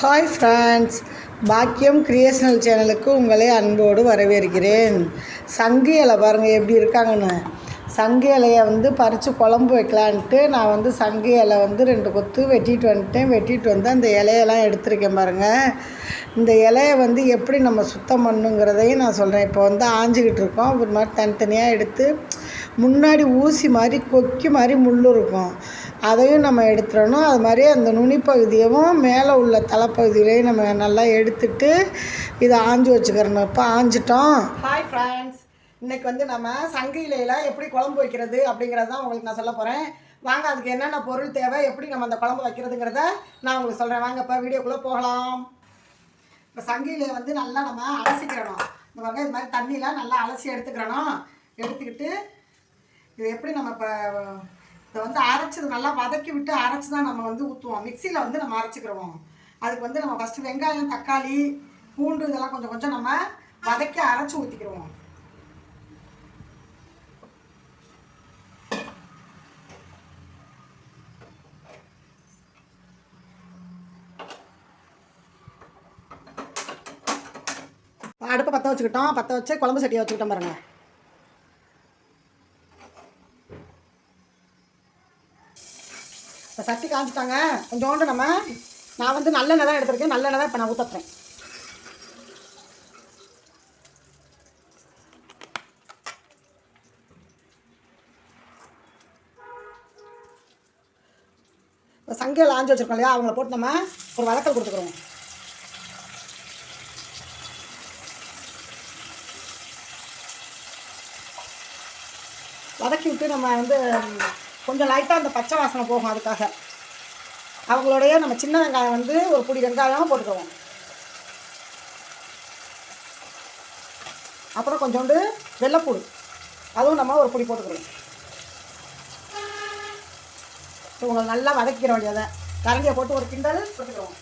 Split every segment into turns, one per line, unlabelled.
Hi friends பாக்கியம் creational சேனலுக்கு உங்களை அன்போடு வரவேற்கிறேன். சங்கு இலை பாருங்கள் எப்படி இருக்காங்கன்னு. சங்கு இலையை வந்து பறித்து குழம்பு வைக்கலான்ட்டு நான் வந்து சங்கு இலை வந்து ரெண்டு கொத்து வெட்டிட்டு வந்துட்டேன். வெட்டிட்டு வந்து அந்த இலையெல்லாம் எடுத்திருக்கேன் பாருங்கள் இந்த இலையை வந்து எப்படி நம்ம சுத்தம் பண்ணுங்கிறதையும் நான் சொல்கிறேன் இப்போ வந்து ஆஞ்சிக்கிட்டு இருக்கோம். ஒரு மாதிரி தனித்தனியாக எடுத்து முன்னாடி ஊசி மாதிரி கொக்கி மாதிரி முள் இருக்கும். அதையும் நம்ம எடுத்துடணும். அது மாதிரி அந்த நுனிப்பகுதியவும் மேலே உள்ள தலைப்பகுதியிலையும் நம்ம நல்லா எடுத்துட்டு இதை ஆஞ்சி வச்சுக்கிறணும். இப்போ ஆஞ்சிட்டோம். ஹாய் ஃப்ரெண்ட்ஸ் இன்றைக்கி வந்து நம்ம சங்கு எப்படி குழம்பு வைக்கிறது அப்படிங்கிறது தான் உங்களுக்கு நான் சொல்ல போகிறேன் வாங்க அதுக்கு என்னென்ன பொருள் தேவை எப்படி நம்ம அந்த குழம்பு வைக்கிறதுங்கிறத நான் உங்களுக்கு சொல்கிறேன் வாங்க இப்போ வீடியோக்குள்ளே போகலாம். இப்போ சங்கு இலையை வந்து நல்லா நம்ம அலசிக்கிறணும். இந்த வாங்க இது மாதிரி தண்ணியில் நல்லா அலசி எடுத்துக்கிறணும். எடுத்துக்கிட்டு இது எப்படி நம்ம இப்போ இதை வந்து அரைச்சது நல்லா வதக்கி விட்டு அரைச்சி தான் நம்ம வந்து ஊற்றுவோம் மிக்சியில் வந்து நம்ம அரைச்சிக்கிறோம் அதுக்கு வந்து நம்ம ஃபஸ்ட்டு வெங்காயம் தக்காளி பூண்டு இதெல்லாம் கொஞ்சம் கொஞ்சம் நம்ம வதக்கி அரைச்சி ஊற்றிக்கிடுவோம் அடுப்பை பற்ற வச்சுக்கிட்டோம். பற்ற வச்சு குழம்பு சட்டியை வச்சுக்கிட்டோம் பாருங்கள் சட்டி காஞ்சிட்டாங்க. கொஞ்சோண்டு நம்ம நான் வந்து நல்லெண்ணெய் தான் எடுத்துருக்கேன். நல்லெண்ணெய் தான் இப்போ நான் ஊற்றுறேன் இப்போ சங்கையில் ஆஞ்சி வச்சுருக்கோம் இல்லையா? அவங்கள போட்டு நம்ம ஒரு வழக்கல் கொடுத்துக்குறோம். வதக்கி விட்டு நம்ம வந்து கொஞ்சம் லைட்டாக அந்த பச்சை வாசனை போகும் அதுக்காக. அவங்களுடைய நம்ம சின்ன வெங்காயம் வந்து ஒரு பிடி வெங்காயம் போட்டுக்குவோம் அப்புறம் கொஞ்சோண்டு வெள்ளைப்பூடு. அதுவும் நம்ம ஒரு பிடி போட்டுக்கிறோம் உங்களை நல்லா வதக்கிக்கிற வேண்டியதை கரண்டியை போட்டு ஒரு கிண்டல் போட்டுக்கிறோம்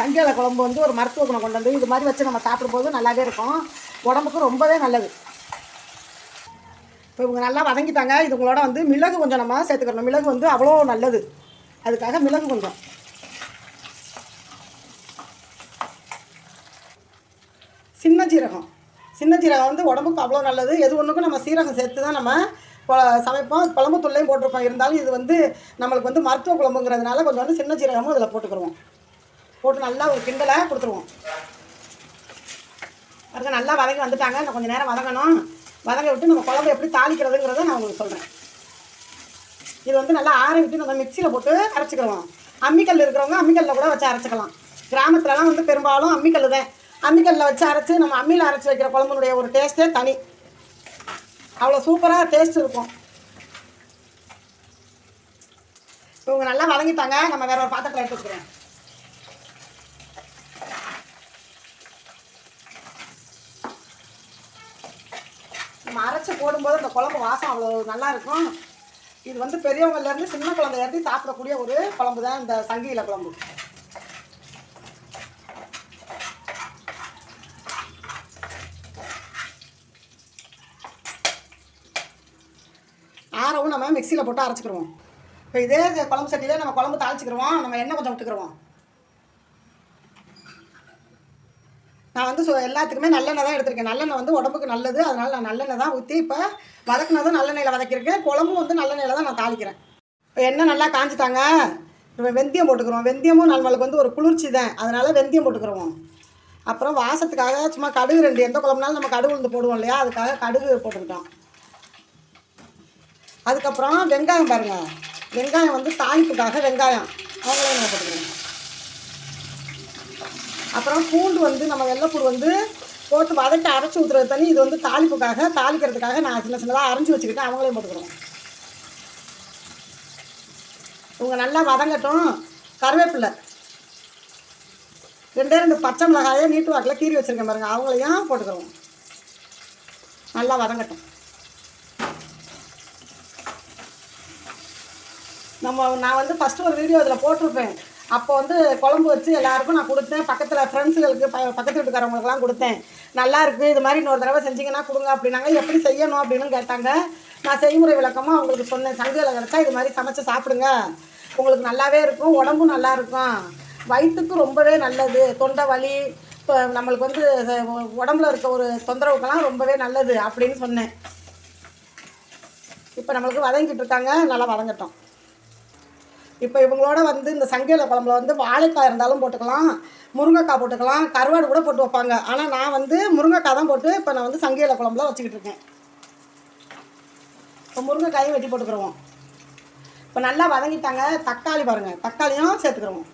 சங்கேல குழம்பு வந்து ஒரு மருத்துவ குணம் கொண்டு வந்து இது மாதிரி வச்சு நம்ம சாப்பிடும்போது நல்லாவே இருக்கும். உடம்புக்கு ரொம்பவே நல்லது. இப்போ இவங்க நல்லா வதங்கிட்டாங்க. இதுங்களோட வந்து மிளகு கொஞ்சம் நம்ம சேர்த்துக்கணும். மிளகு வந்து அவ்வளோ நல்லது. அதுக்காக மிளகு கொஞ்சம். சின்ன ஜீரகம் சின்ன ஜீரகம் வந்து உடம்புக்கு அவ்வளோ நல்லது. எது ஒன்றுக்கும் நம்ம சீரகம் சேர்த்து தான் நம்ம சமைப்போம். குழம்பு தூள்லையும் போட்டிருப்போம். இருந்தாலும் இது வந்து நம்மளுக்கு வந்து மருத்துவ குழம்புங்கிறதுனால கொஞ்சம் வந்து சின்ன ஜீரகமும் இதில் போட்டுக்கிறோம் போட்டு நல்லா ஒரு கிண்டலை கொடுத்துருவோம். அதுக்கு நல்லா வதங்கி வந்துட்டாங்க. இன்னும் கொஞ்சம் நேரம் வதங்கணும். வதங்க விட்டு நம்ம குழம்பு எப்படி தாளிக்கிறதுங்கிறத நான் உங்களுக்கு சொல்கிறேன் இது வந்து நல்லா ஆற விட்டு நம்ம மிக்சியில் போட்டு அரைச்சிக்கிறோம் அம்மிக்கல் இருக்கிறவங்க அம்மிக்கல்லில் கூட வச்சு அரைச்சிக்கலாம். கிராமத்துலலாம் வந்து பெரும்பாலும் அம்மிக்கல் தான் அம்மிக்கல்லில் வச்சு அரைச்சி நம்ம அம்மியில் அரைச்சி வைக்கிற குழம்புனுடைய ஒரு டேஸ்ட்டே தனி. அவ்வளோ சூப்பராக டேஸ்ட் இருக்கும். இவங்க நல்லா வதங்கிட்டாங்க. நம்ம வேற ஒரு பாத்திரத்தில் எடுத்துக்கிறேன் நம்ம அரைச்சி போடும்போது அந்த குழம்பு வாசம் அவ்வளோ நல்லா இருக்கும். இது வந்து பெரியவங்கலேருந்து சின்ன குழந்தை இருந்து சாப்பிடக்கூடிய ஒரு குழம்பு தான் இந்த சங்கியில குழம்பு. ஆறவும் நம்ம மிக்சியில் போட்டு அரைச்சிக்கிடுவோம் இப்போ இதே குழம்பு சட்டியில் நம்ம குழம்பு தாளிச்சிக்கிடுவோம் நம்ம எண்ணெய் கொஞ்சம் விட்டுக்கிடுவோம் நான் வந்து ஸோ எல்லாத்துக்குமே நல்லெண்ணெய் தான் எடுத்திருக்கேன். நல்லெண்ணெய் வந்து உடம்புக்கு நல்லது. அதனால் நான் நல்லெண்ணெய் தான் ஊற்றி இப்போ வதக்குனதும் நல்லெண்ணெயில் வதக்கியிருக்கேன். குழம்பும் வந்து நல்லெண்ணெயில் தான் நான் தாளிக்கிறேன். இப்போ எண்ணெய் நல்லா காஞ்சிட்டாங்க. இப்போ வெந்தயம் போட்டுக்கிறோம். வெந்தயமும் நம்மளுக்கு வந்து ஒரு குளிர்ச்சி தான். அதனால் வெந்தயம் போட்டுக்கிறோம். அப்புறம் வாசத்துக்காக சும்மா கடுகு ரெண்டு எந்த குழம்புனாலும் நம்ம கடுகு வந்து போடுவோம் இல்லையா? அதுக்காக கடுகு போட்டுக்கிட்டோம். அதுக்கப்புறம் வெங்காயம் பாருங்கள் வெங்காயம் வந்து தாளிப்புக்காக வெங்காயம். அவங்களே நான் போட்டுக்கிறேன் அப்புறம் பூண்டு வந்து நம்ம வெள்ளைப்பூடு வந்து போட்டு வதக்கி அரைச்சி ஊற்றுறது தண்ணி இது வந்து தாளிப்புக்காக தாளிக்கிறதுக்காக நான் சின்ன சின்னதாக அரைஞ்சி வச்சுக்கிட்டேன். அவங்களையும் போட்டுக்கிறோம். இவங்க நல்லா வதங்கட்டும். கருவேப்பில்லை ரெண்டே ரெண்டு பச்சை மிளகாயை நீட்டு வாக்கில் கீறி வச்சுருக்கேன் பாருங்கள் அவங்களையும் போட்டுக்கிறோம். நல்லா வதங்கட்டும். நம்ம நான் வந்து ஃபஸ்ட்டு ஒரு வீடியோ இதில் போட்டிருப்பேன். அப்போ வந்து குழம்பு வச்சு எல்லாருக்கும் நான் கொடுத்தேன். பக்கத்தில் ஃப்ரெண்ட்ஸுகளுக்கு ப பக்கத்து வீட்டுக்காரவங்களுக்குலாம் கொடுத்தேன். நல்லா இருக்குது இது மாதிரி இன்னொரு தடவை செஞ்சீங்கன்னா கொடுங்க அப்படின்னாங்க. எப்படி செய்யணும் அப்படின்னு கேட்டாங்க. நான் செய்முறை விளக்கமாக அவங்களுக்கு சொன்னேன். சங்கையில் கிடச்சா இது மாதிரி சமைச்சு சாப்பிடுங்க. உங்களுக்கு நல்லாவே இருக்கும் உடம்பும் நல்லா இருக்கும். வயிற்றுக்கு ரொம்பவே நல்லது. தொண்டை வலி இப்போ நம்மளுக்கு வந்து உடம்புல இருக்க ஒரு தொந்தரவுக்கெல்லாம் ரொம்பவே நல்லது அப்படின்னு சொன்னேன். இப்போ நம்மளுக்கு வதங்கிட்டு இருக்காங்க. நல்லா வதங்கட்டும். இப்போ இவங்களோட வந்து இந்த சங்கையில் குழம்புல வந்து வாழைக்காய் இருந்தாலும் போட்டுக்கலாம் முருங்கைக்காய் போட்டுக்கலாம் கருவாடு கூட போட்டு வைப்பாங்க. ஆனால் நான் வந்து முருங்கைக்காய் தான் போட்டு இப்போ நான் வந்து சங்கையில் குழம்புல வச்சுக்கிட்டு இருக்கேன். இப்போ முருங்கைக்காயும் வெட்டி போட்டுக்கிறோம் இப்போ நல்லா வதங்கிட்டாங்க. தக்காளி பாருங்கள் தக்காளியும் சேர்த்துக்கிறோம்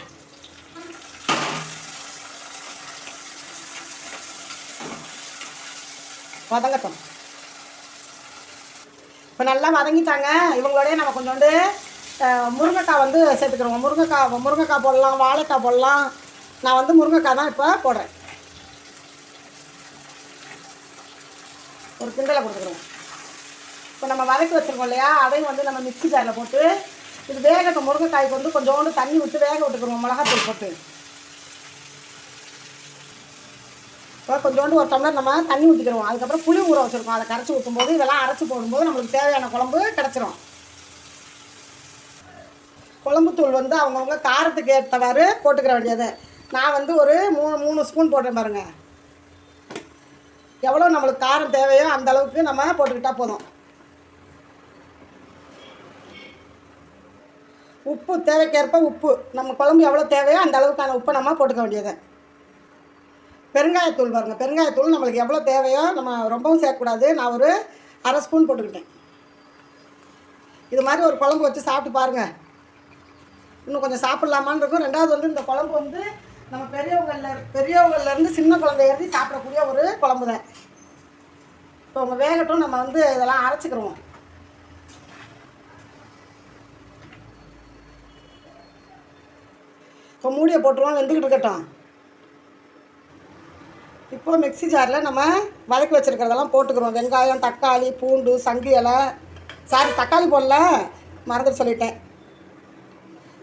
வதங்கட்டும். இப்போ நல்லா வதங்கிட்டாங்க. இவங்களோடய நம்ம கொஞ்சோண்டு முருங்கைக்காய் வந்து சேர்த்துக்கிறோம் முருங்கைக்காய் முருங்கைக்காய் போடலாம் வாழைக்காய் போடலாம். நான் வந்து முருங்கைக்காய் தான் இப்போ போடுறேன். ஒரு கிண்டலை கொடுத்துக்கிறோம் இப்போ நம்ம வதக்கி வச்சுருக்கோம் இல்லையா? அதையும் வந்து நம்ம மிக்ஸி ஜாரில் போட்டு இது வேகட்டும். முருங்கைக்காய்க்கு வந்து கொஞ்சோண்டு தண்ணி விட்டு வேக விட்டுக்கிறோம். மிளகாத்தூள் போட்டு. இப்போ கொஞ்சோண்டு ஒரு டம்ளர் நம்ம தண்ணி ஊற்றிக்கிறோம் அதுக்கப்புறம் புளி ஊற வச்சுருக்கோம். அதை கரைச்சி ஊற்றும்போது இதெல்லாம் அரைச்சி போடும்போது நம்மளுக்கு தேவையான குழம்பு கிடச்சிரும். குழம்புத்தூள் வந்து அவங்கவுங்க காரத்துக்கு ஏற்றவாறு போட்டுக்கிற வேண்டியது. நான் வந்து ஒரு மூணு மூணு ஸ்பூன் போடுறேன் பாருங்க. எவ்வளோ நம்மளுக்கு காரம் தேவையோ அந்த அளவுக்கு நம்ம போட்டுக்கிட்டால் போதும். உப்பு தேவைக்கேற்ப உப்பு. நம்ம குழம்பு எவ்வளோ தேவையோ அந்த அளவுக்கான உப்பை நம்ம போட்டுக்க வேண்டியது. பெருங்காயத்தூள் பாருங்கள் பெருங்காயத்தூள் நம்மளுக்கு எவ்வளோ தேவையோ நம்ம ரொம்பவும் சேர்க்கக்கூடாது. நான் ஒரு அரை ஸ்பூன் போட்டுக்கிட்டேன். இது மாதிரி ஒரு குழம்பு வச்சு சாப்பிட்டு பாருங்கள் இன்னும் கொஞ்சம் சாப்பிட்லாமான்னு இருக்கும். ரெண்டாவது வந்து இந்த குழம்பு வந்து நம்ம பெரியவங்களில் பெரியவங்கள்லேருந்து சின்ன குழந்தை ஏறி சாப்பிடக்கூடிய ஒரு குழம்பு தான். இப்போ உங்கள் வேகட்டும் நம்ம வந்து இதெல்லாம் அரைச்சிக்கிறோம் இப்போ மூடியை போட்டுருவோம் வெந்துக்கிட்டு இருக்கட்டும். இப்போ மிக்ஸி ஜாரில் நம்ம வதக்கி வச்சுருக்கிறதெல்லாம் போட்டுக்கிறோம் வெங்காயம் தக்காளி பூண்டு சங்கு இலை சாரி தக்காளி போடல மறந்துட்டு சொல்லிட்டேன்.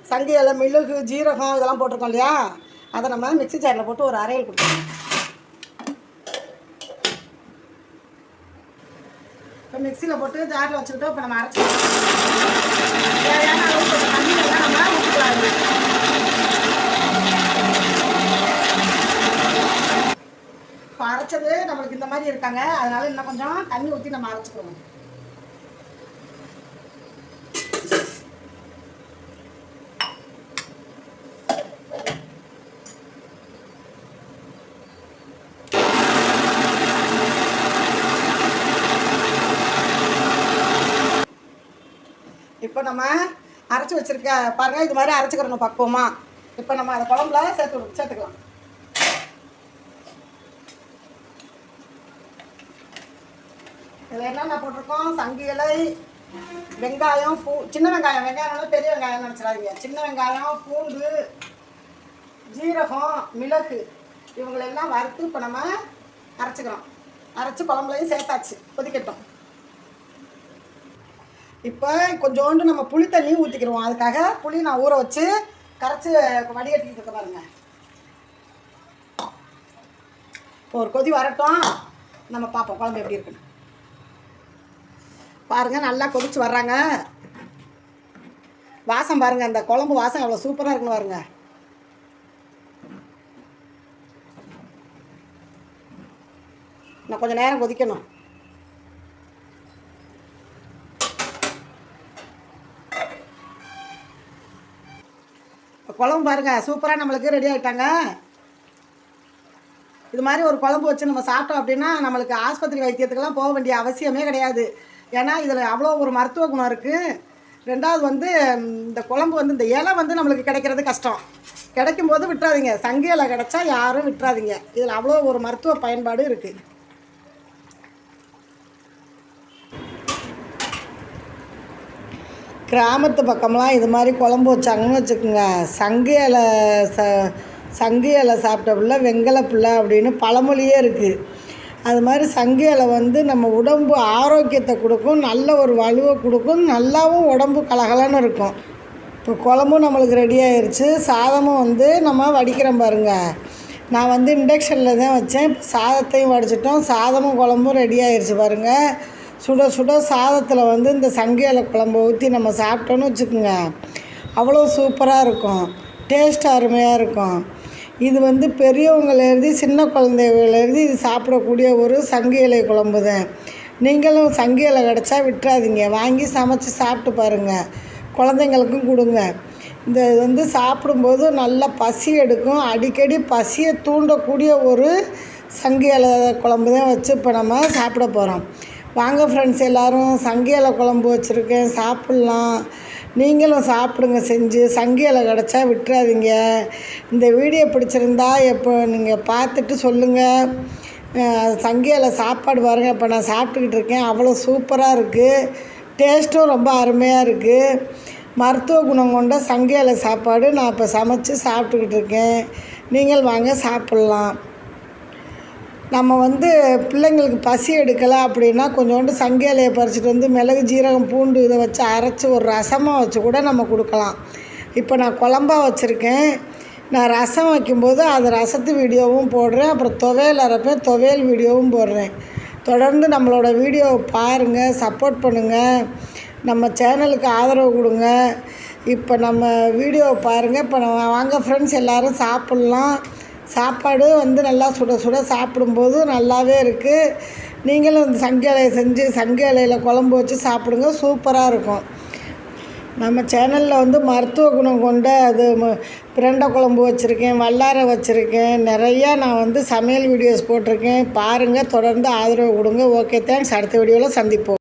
சங்கு இலை மிளகு ஜீரகம் இதெல்லாம் போட்டிருக்கோம் இல்லையா? அதை நம்ம மிக்ஸி ஜாரில் போட்டு ஒரு அரையல் கொடுத்துருவோம் இப்போ மிக்சியில் போட்டு ஜாரில் வச்சுக்கிட்டோம் இப்போ நம்ம அரைச்சி தேவையான கொஞ்சம் நம்ம ஊற்றிக்கலாம் இப்போ அரைச்சது நம்மளுக்கு இந்த மாதிரி இருக்காங்க. அதனால இன்னும் கொஞ்சம் தண்ணி ஊற்றி நம்ம அரைச்சிக்கிறோம் நம்ம அரைச்சி வச்சுருக்க பாருங்க இது மாதிரி அரைச்சிக்கிறணும் பக்குவமாக இப்போ நம்ம அதை குழம்புல சேர்த்து சேர்த்துக்கலாம். இதில் என்னென்ன போட்டிருக்கோம்? சங்கு இலை வெங்காயம் பூ சின்ன வெங்காயம் வெங்காயம்னால பெரிய வெங்காயம் நினச்சிடாதீங்க சின்ன வெங்காயம் பூண்டு ஜீரகம் மிளகு இவங்களெல்லாம் வறுத்து இப்போ நம்ம அரைச்சிக்கிறோம். அரைச்சி குழம்புலையும் சேர்த்தாச்சு கொதிக்கட்டும். இப்போ கொஞ்சோண்டு நம்ம புளி தண்ணி ஊற்றிக்கிடுவோம் அதுக்காக புளி நான் ஊற வச்சு கரைச்சி வடிகட்டிக்கிட்டு இருக்க பாருங்க. இப்போ ஒரு கொதி வரட்டும். நம்ம பார்ப்போம் குழம்பு எப்படி இருக்குன்னு. பாருங்க நல்லா கொதிச்சு வர்றாங்க. வாசம் பாருங்கள் அந்த குழம்பு வாசம் அவ்வளோ சூப்பராக இருக்குன்னு பாருங்க. நான் கொஞ்சம் நேரம் கொதிக்கணும். குழம்பு பாருங்க சூப்பராக நம்மளுக்கு ரெடி ஆகிட்டாங்க இது மாதிரி ஒரு குழம்பு வச்சு நம்ம சாப்பிட்டோம் அப்படின்னா நம்மளுக்கு ஆஸ்பத்திரி வைத்தியத்துக்கெல்லாம் போக வேண்டிய அவசியமே கிடையாது. ஏன்னா இதில் அவ்வளோ ஒரு மருத்துவ குணம் இருக்குது ரெண்டாவது வந்து இந்த குழம்பு வந்து இந்த இலை வந்து நம்மளுக்கு கிடைக்கிறது கஷ்டம். கிடைக்கும் போது விட்டுறாதீங்க. சங்கு இலை கிடைச்சா யாரும் விட்டுறாதீங்க. இதில் அவ்வளோ ஒரு மருத்துவ பயன்பாடு இருக்குது கிராமத்து பக்கம்லாம் இது மாதிரி குழம்பு வச்சாங்கன்னு வச்சுக்கோங்க. சங்கு இலை ச சங்கு இலை சாப்பிட்ட பிள்ளை வெங்கல பிள்ளை அப்படின்னு பழமொழியே இருக்குது அது மாதிரி சங்கு இலை வந்து நம்ம உடம்பு ஆரோக்கியத்தை கொடுக்கும் நல்ல ஒரு வலுவை கொடுக்கும் நல்லாவும் உடம்பு கலகலன்னு இருக்கும். இப்போ குழம்பும் நம்மளுக்கு ரெடி ஆயிடுச்சு சாதமும் வந்து நம்ம வடிக்கிறோம் பாருங்கள் நான் வந்து இண்டக்ஷனில் தான் வச்சேன். சாதத்தையும் வடிச்சிட்டோம். சாதமும் குழம்பும் ரெடி ஆயிடுச்சு பாருங்கள் சுட சுட சாதத்தில் வந்து இந்த சங்கியலை குழம்பு ஊற்றி நம்ம சாப்பிட்டோன்னு வச்சுக்கோங்க. அவ்வளோ சூப்பராக இருக்கும். டேஸ்ட் அருமையாக இருக்கும். இது வந்து பெரியவங்களேருந்து சின்ன குழந்தைகள்லேருந்து இது சாப்பிடக்கூடிய ஒரு சங்கு இலை குழம்பு தான். நீங்களும் சங்கு இலை கிடச்சா விட்டுறாதீங்க. வாங்கி சமைச்சு சாப்பிட்டு பாருங்கள் குழந்தைங்களுக்கும் கொடுங்க. இந்த இது வந்து சாப்பிடும்போது நல்லா பசி எடுக்கும். அடிக்கடி பசியை தூண்டக்கூடிய ஒரு சங்கு இலை குழம்பு தான் வச்சு இப்போ நம்ம சாப்பிட போகிறோம் வாங்க ஃப்ரெண்ட்ஸ் எல்லோரும். சங்கு குழம்பு வச்சுருக்கேன். சாப்பிட்லாம். நீங்களும் சாப்பிடுங்க செஞ்சு. சங்கு கிடச்சா விட்டுறாதீங்க. இந்த வீடியோ பிடிச்சிருந்தா எப்போ நீங்கள் பார்த்துட்டு சொல்லுங்கள் சங்கு சாப்பாடு பாருங்க. இப்போ நான் சாப்பிட்டுக்கிட்டு இருக்கேன். அவ்வளோ சூப்பராக இருக்குது டேஸ்ட்டும் ரொம்ப அருமையாக இருக்குது மருத்துவ குணம் கொண்ட சங்கு சாப்பாடு நான் இப்போ சமைச்சு சாப்பிட்டுக்கிட்டு இருக்கேன். நீங்கள் வாங்க சாப்பிட்லாம். நம்ம வந்து பிள்ளைங்களுக்கு பசி எடுக்கலை அப்படின்னா கொஞ்சோண்டு சங்கு இலையை பறிச்சிட்டு வந்து மிளகு ஜீரகம் பூண்டு இதை வச்சு அரைச்சி ஒரு ரசமாக வச்சு கூட நம்ம கொடுக்கலாம். இப்போ நான் குழம்பா வச்சுருக்கேன். நான் ரசம் வைக்கும்போது அது ரசத்து வீடியோவும் போடுறேன். அப்புறம் துவையல் அரைப்பேன். துவையல் வீடியோவும் போடுறேன். தொடர்ந்து நம்மளோட வீடியோவை பாருங்கள் சப்போர்ட் பண்ணுங்கள் நம்ம சேனலுக்கு ஆதரவு கொடுங்க. இப்போ நம்ம வீடியோவை பாருங்கள் இப்போ நம்ம வாங்க ஃப்ரெண்ட்ஸ் எல்லோரும் சாப்பிட்லாம். சாப்பாடு வந்து நல்லா சுட சுட சாப்பிடும்போது நல்லாவே இருக்குது நீங்களும் இந்த சங்க இலையை செஞ்சு சங்க இலையில் குழம்பு வச்சு சாப்பிடுங்க. சூப்பராக இருக்கும். நம்ம சேனலில் வந்து மருத்துவ குணம் கொண்ட அது ம- பிரண்டை குழம்பு வச்சுருக்கேன் வல்லாரை வச்சுருக்கேன். நிறையா நான் வந்து சமையல் வீடியோஸ் போட்டிருக்கேன். பாருங்கள் தொடர்ந்து ஆதரவு கொடுங்க. Okay thanks. அடுத்த வீடியோவில் சந்திப்போம்.